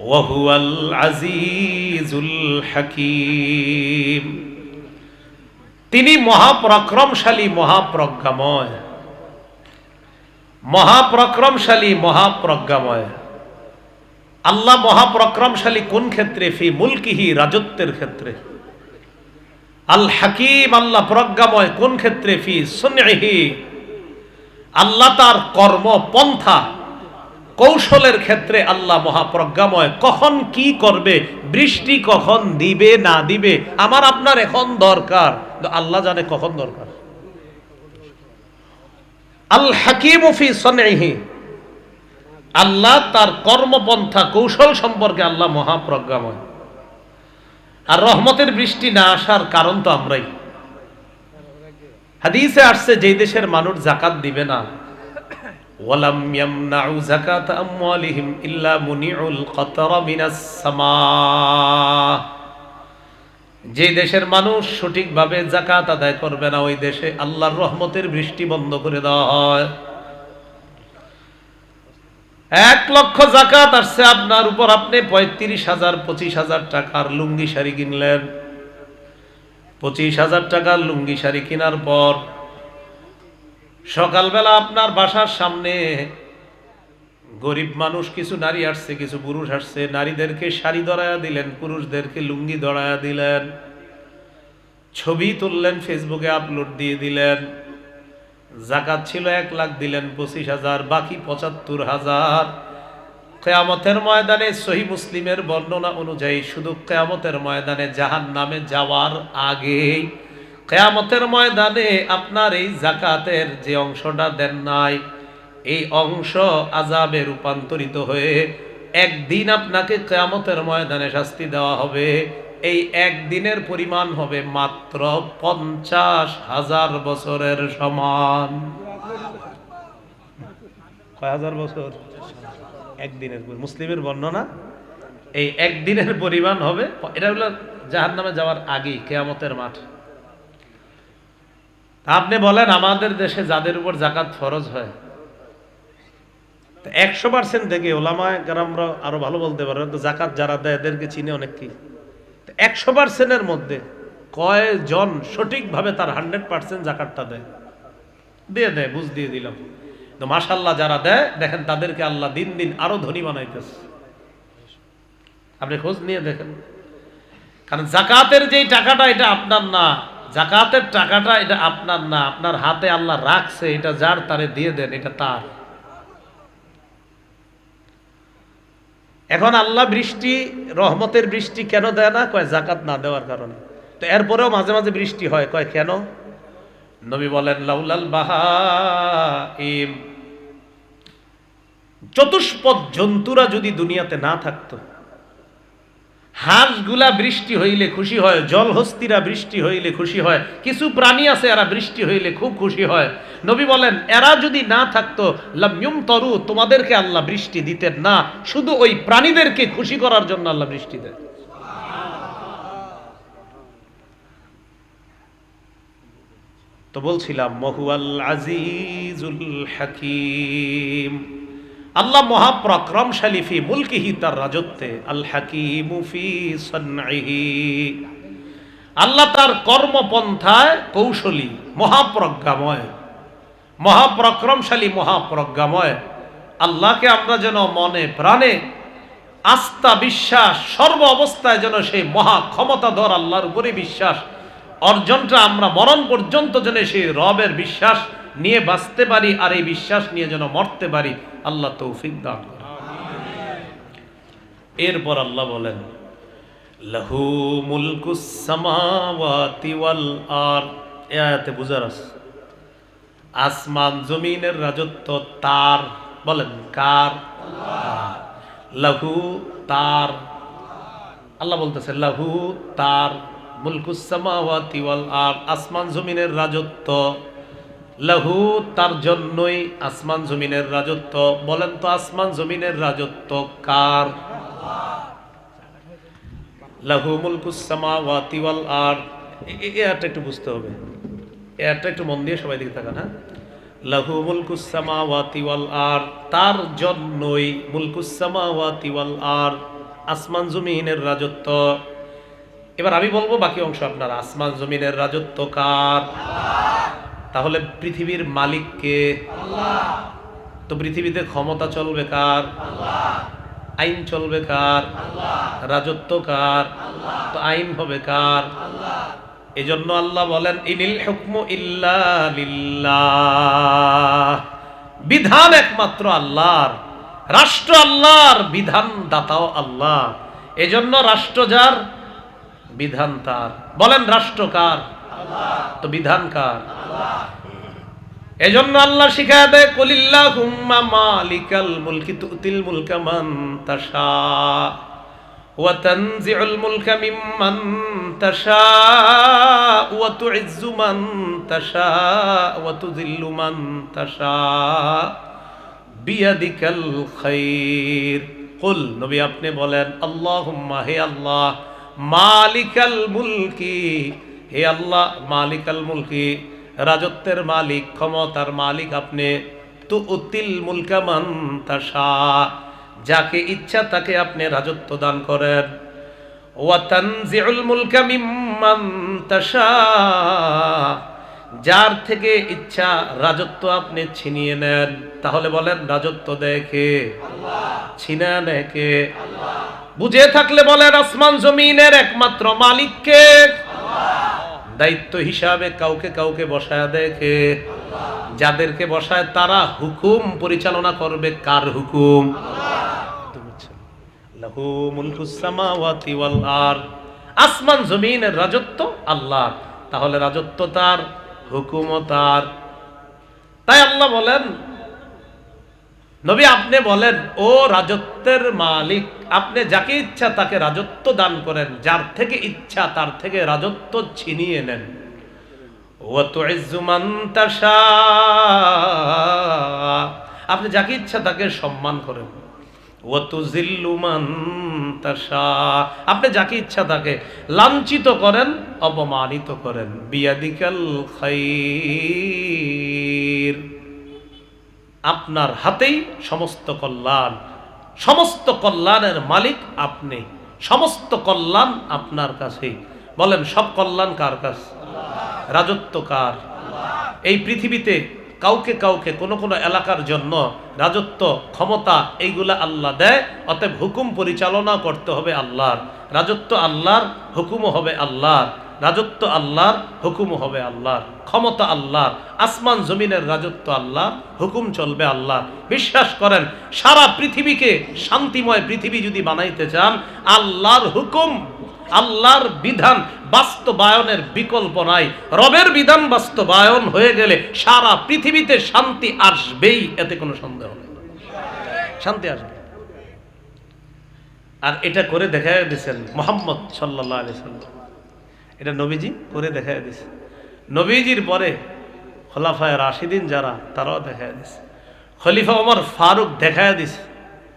ওয়াহুয়াল আজিজুল হাকিম তিনি মহাপরাক্রমশালী, মহাপ্রজ্ঞাময়। মহাপ্রক্রমশালী মহাপ্রজ্ঞাময়। আল্লাহ মহাপ্রক্রমশালী কোন ক্ষেত্রে? ফি মুলকিহি, রাজত্বের ক্ষেত্রে। আল হাকিম আল্লাহ প্রজ্ঞাময় কোন ক্ষেত্রে? ফি সুনহি আল্লাহ তার কর্ম পন্থা কৌশলের ক্ষেত্রে আল্লাহ মহাপ্রজ্ঞাময়, কখন কি করবে, বৃষ্টি কখন দিবে, না দিবে, আমার আপনার এখন দরকার। আল্লাহ জানে কখন দরকার। আল হাকিম ফি সনহি আল্লাহ তার কর্মপন্থা, কৌশল সম্পর্কে আল্লাহ মহাপ্রজ্ঞাময়। আর রহমতের বৃষ্টি না আসার কারণ তো আমরাই। হাদিসে আসছে, যেই দেশের মানুষ জাকাত দিবে না ওয়ালাম ইয়ামনাউ যাকাত আমওয়ালিহিম ইল্লা মুনিউল কতরা মিনাস সামা। যে দেশের মানুষ সঠিকভাবে জাকাত আদায় করবে না, ওই দেশে আল্লাহর রহমতের বৃষ্টি বন্ধ করে দেওয়া হয়। এক লক্ষ জাকাত আসছে আপনার উপর, আপনি পঁয়ত্রিশ হাজার, পঁচিশ হাজার টাকার লুঙ্গি শাড়ি কিনলেন। পঁচিশ হাজার টাকার লুঙ্গি শাড়ি কেনার পর সকালবেলা আপনার বাসার সামনে গরিব মানুষ, কিছু নারী আসছে, কিছু পুরুষ আসছে, নারীদেরকে শাড়ি দড়ায়া দিলেন, পুরুষদেরকে লুঙ্গি দড়ায়া দিলেন, ছবি তুললেন, ফেসবুকে আপলোড দিয়ে দিলেন, জাকাত ছিল এক লাখ দিলেন, পঁচিশ হাজার, বাকি পঁচাত্তর হাজার। কেয়ামতের ময়দানে সহি মুসলিমের বর্ণনা অনুযায়ী শুধু কেয়ামতের ময়দানে জাহান নামে যাওয়ার আগেই কেয়ামতের ময়দানে আপনার এই জাকাতের যে অংশটা দেন নাই, এই অংশ আজাবে রূপান্তরিত হয়ে একদিন আপনাকে কেয়ামতের ময়দানে শাস্তি দেওয়া হবে। এই একদিনের পরিমাণ হবে মাত্র পঞ্চাশ হাজার বছরের সমান। কয় হাজার বছর? একদিনের মুসলিমের বর্ণনা এই একদিনের পরিমাণ হবে, এটা হলো জাহান নামে যাওয়ার আগেই, কেয়ামতের মাঠ। আপনি বলেন, আমাদের দেশে যাদের উপর জাকাত ফরজ হয় একশো পার্সেন্ট থেকে ওলামায় গ্রামরা আরও ভালো বলতে পারে জাকাত যারা দেয় এদেরকে চিনে অনেক কি। একশো পার্সেন্টের মধ্যে কয়জন সঠিকভাবে তার হান্ড্রেড পার্সেন্ট জাকাতটা দেয়? দিয়ে দেয়, বুঝ দিয়ে দিলাম। তো মাসাল্লাহ যারা দেয়, দেখেন তাদেরকে আল্লাহ দিন দিন আরও ধনী বানাইতেছে। আপনি খোঁজ নিয়ে দেখেন। কারণ জাকাতের যেই টাকাটা, এটা আপনার না। জাকাতের টাকাটা এটা আপনার না, আপনার হাতে আল্লাহ রাখছে, এটা যার তারে দিয়ে দেন, এটা তার। এখন আল্লাহ বৃষ্টি, রহমতের বৃষ্টি কেন দেয় না? কয় জাকাত না দেওয়ার কারণে। তো এরপরেও মাঝে মাঝে বৃষ্টি হয়, কয় কেন? নবী বলেন, লাউলাল বাহা চতুষ্পদ জন্তুরা যদি দুনিয়াতে না থাকতো হাঁসগুলা বৃষ্টি হইলে খুশি হয়, জলহস্তিরা বৃষ্টি হইলে খুশি হয়, কিছু প্রাণী আছে এরা বৃষ্টি হইলে খুব খুশি হয়। নবী বলেন, এরা যদি না থাকতো লামিয়ম তরু তোমাদেরকে আল্লাহ বৃষ্টি দিতেন না, শুধু ওই প্রাণীদেরকে খুশি করার জন্য আল্লাহ বৃষ্টি দেয় তো বলছিলাম, মহুয়াল আজিজুল হাকিম। আল্লাহ মহাপ্রক্রমশালী ফি মুলকিহি তার রাজত্বে, আল হাকিমু ফি সন্নাইহি আল্লাহ তার কর্মপন্থায় কৌশলী, মহাপ্রজ্ঞাময়, মহাপ্রক্রমশালী, মহাপ্রজ্ঞাময়। আল্লাহকে আমরা যেন মনে প্রাণে, আস্থা বিশ্বাস, সর্ব অবস্থায় যেন সেই মহা ক্ষমতাধর আল্লাহর উপরে বিশ্বাস, অর্জনটা আমরা মরণ পর্যন্ত যেন সেই রবের বিশ্বাস নিয়ে বাঁচতে পারি আর এই বিশ্বাস নিয়ে যেন মরতে পারি, আল্লাহ তৌফিক দান করেন। এরপর আল্লাহ বলেন, লাহু মুলকুস সামাওয়াতি ওয়াল আর আয়াতে বুঝার আছে আসমান জমিনের রাজত্ব তার, বলেন কার লাহু তার আল্লাহ বলতেছে, লাহু তার মুলকুসামাওয়াতি ওয়াল আর আসমান জমিনের রাজত্ব লাহু, তার জন্যই আসমান জমিনের রাজত্ব। বলেন তো, আসমান জমিনের রাজত্ব কার? লাহু মুলকুসামাওয়াতি ওয়াল আর এটা একটু বুঝতে হবে। এটা একটু মন দিয়ে সবাই দিকে তাকান হ্যাঁ? লাহু মুলকুসামাওয়াতি ওয়াল আর তার জন্যই মুলকুসামাওয়াতি ওয়াল আর আসমান জমিনের রাজত্ব। এবার আমি বলব বাকি অংশ আপনার। আসমান জমিনের রাজত্ব কার? তাহলে পৃথিবীর মালিককে তো পৃথিবীতে ক্ষমতা চলবে কার? আইন চলবে কার? রাজত্ব কার? তো আইন হবে কার? এজন্য আল্লাহ বলেন, ইনিল হুকমু বিধান একমাত্র আল্লাহর, রাষ্ট্র আল্লাহর বিধান দাতাও আল্লাহ। এজন্য রাষ্ট্র যার, বিধান তার। বলেন, রাষ্ট্র কার? তো বিধান কার? এজন্য আল্লাহ শিখায় দেয় কলিল্লাহ হুম্মা মালিকাল মুলকি তুতিল মুলকা মান তাশা, ওয়া তানজিউল মুলকা মিম্মান তাশা, ওয়া তুইজ্জু মান তাশা, ওয়া তুযিল্লু মান তাশা, বিয়াদিকাল খাইর। কুল, নবী আপনি বলেন, আল্লাহুম্মা, হে আল্লাহ, মালিকাল মুলকি হে আল্লাহ মালিকাল মুলকি রাজত্বের মালিক ক্ষমতার মালিক আপনি। তু উতিল মুলকামান তাসা যাকে ইচ্ছা তাকে আপনি রাজত্ব দান করেন। ওয়া তানজিউল মুলকা মিম্মান তাসা যার থেকে ইচ্ছা রাজত্ব আপনি ছিনিয়ে নেন। তাহলে বলেন রাজত্ব দেখে ছিনা নেকে বুঝে থাকলে বলেন আসমান জমিনের একমাত্র মালিককে দায়িত্ব হিসাবে কাউকে কাউকে বসায় দেখে। যাদেরকে বসায় তারা হুকুম পরিচালনা করবে কার হুকুম? আসমান জমিনের রাজত্ব আল্লাহ তাহলে রাজত্ব তার, হুকুমও তার। তাই আল্লাহ বলেন নবী, আপনি বলেন, ও রাজত্বের মালিক, আপনি যাকে ইচ্ছা তাকে রাজত্ব দান করেন, যার থেকে ইচ্ছা তার থেকে রাজত্ব ছিনিয়ে নেন। আপনি যাকে ইচ্ছা তাকে সম্মান করেন। ও তো জিল্লুমান আপনি যাকে ইচ্ছা তাকে লাঞ্ছিত করেন, অপমানিত করেন। বিয়াদিকাল খাইর আপনার হাতেই সমস্ত কল্যাণ, সমস্ত কল্যাণের মালিক আপনি, সমস্ত কল্যাণ আপনার কাছেই বলেন, সব কল্যাণ কার কাছে? রাজত্ব কার? এই পৃথিবীতে কাউকে কাউকে, কোনো কোনো এলাকার জন্য রাজত্ব ক্ষমতা এইগুলা আল্লাহ দেয়, অতএব হুকুম পরিচালনা করতে হবে আল্লাহর। রাজত্ব আল্লাহর, হুকুমও হবে আল্লাহর। রাজত্ব আল্লাহর, হুকুমও হবে আল্লাহর। ক্ষমতা আল্লাহর, আসমান জমিনের রাজত্ব আল্লাহ হুকুম চলবে আল্লাহ বিশ্বাস করেন, সারা পৃথিবীকে শান্তিময় পৃথিবী যদি বানাইতে চান, আল্লাহর হুকুম, আল্লাহর বিধান বাস্তবায়নের বিকল্প নাই। রবের বিধান বাস্তবায়ন হয়ে গেলে সারা পৃথিবীতে শান্তি আসবেই, এতে কোনো সন্দেহ নেই। শান্তি আসবে। আর এটা করে দেখা দিয়েছেন মোহাম্মদ সাল্লাহ আলি সাল্লাম এটা নবীজি করে দেখা দিছে। নবীজির পরে খোলাফায় রাশিদিন যারা, তারাও দেখা দিছে। খলিফা ওমর ফারুক দেখা দিছে,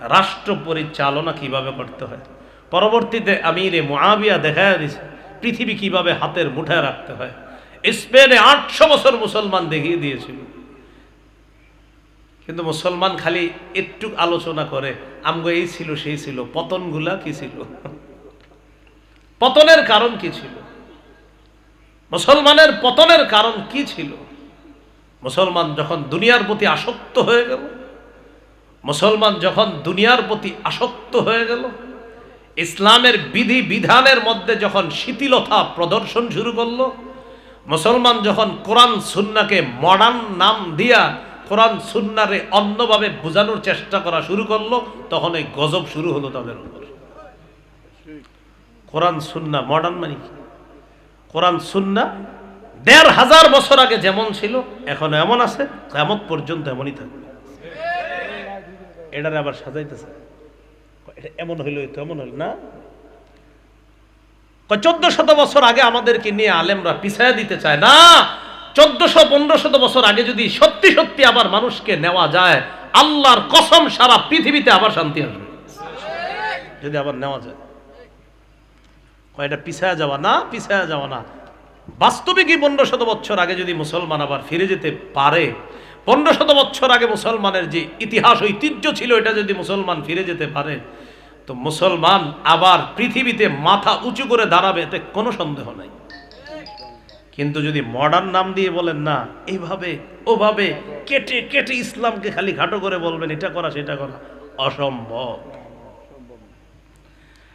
রাষ্ট্র পরিচালনা কীভাবে করতে হয়। পরবর্তীতে আমিরে মুআবিয়া দেখা দিছে, পৃথিবী কীভাবে হাতের মুঠায় রাখতে হয়। স্পেনে আটশো বছর মুসলমান দেখিয়ে দিয়েছিল। কিন্তু মুসলমান খালি একটু আলোচনা করে, আমগো এই ছিল, সেই ছিল, পতনগুলা কি ছিল? পতনের কারণ কি ছিল? মুসলমানের পতনের কারণ কি ছিল? মুসলমান যখন দুনিয়ার প্রতি আসক্ত হয়ে গেল, মুসলমান যখন দুনিয়ার প্রতি আসক্ত হয়ে গেল, ইসলামের বিধি বিধানের মধ্যে যখন শিথিলতা প্রদর্শন শুরু করল, মুসলমান যখন কোরআন সুন্নাকে মডার্ন নাম দিয়া কোরআন সুন্নারে অন্যভাবে বোঝানোর চেষ্টা করা শুরু করল, তখন এই গজব শুরু হলো তাদের উপর। কোরআন সুন্না মডার্ন মানে কি? কোরআন, সুন্না, দেড় হাজার বছর আগে যেমন ছিল, এখন এমন আছে কেমন পর্যন্ত এমনই থাকবে। এটারে আবার সাজাইতেছে। এটা এমন হইল তো এমন হইল, না? চোদ্দ শত বছর আগে আমাদেরকে নিয়ে আলেমরা পিছায়া দিতে চায়, না? চোদ্দশো পনেরো শত বছর আগে যদি সত্যি সত্যি আবার মানুষকে নেওয়া যায়, আল্লাহর কসম সারা পৃথিবীতে আবার শান্তি আসবে। যদি আবার নেওয়া যায়। কয়টা পিছায়া যাওয়া না, পিছায়া যাওয়া না। বাস্তবিকই পনেরো শত বছর আগে যদি মুসলমান আবার ফিরে যেতে পারে, পনেরো শত বছর আগে মুসলমানের যে ইতিহাস, ঐতিহ্য ছিল এটা যদি মুসলমান ফিরে যেতে পারে, তো মুসলমান আবার পৃথিবীতে মাথা উঁচু করে দাঁড়াবে, এতে কোনো সন্দেহ নাই। কিন্তু যদি মডার্ন নাম দিয়ে বলেন, না এইভাবে ওভাবে কেটে কেটে ইসলামকে খালি ঘাটো করে বলবেন, এটা করা, সেটা করা, অসম্ভব।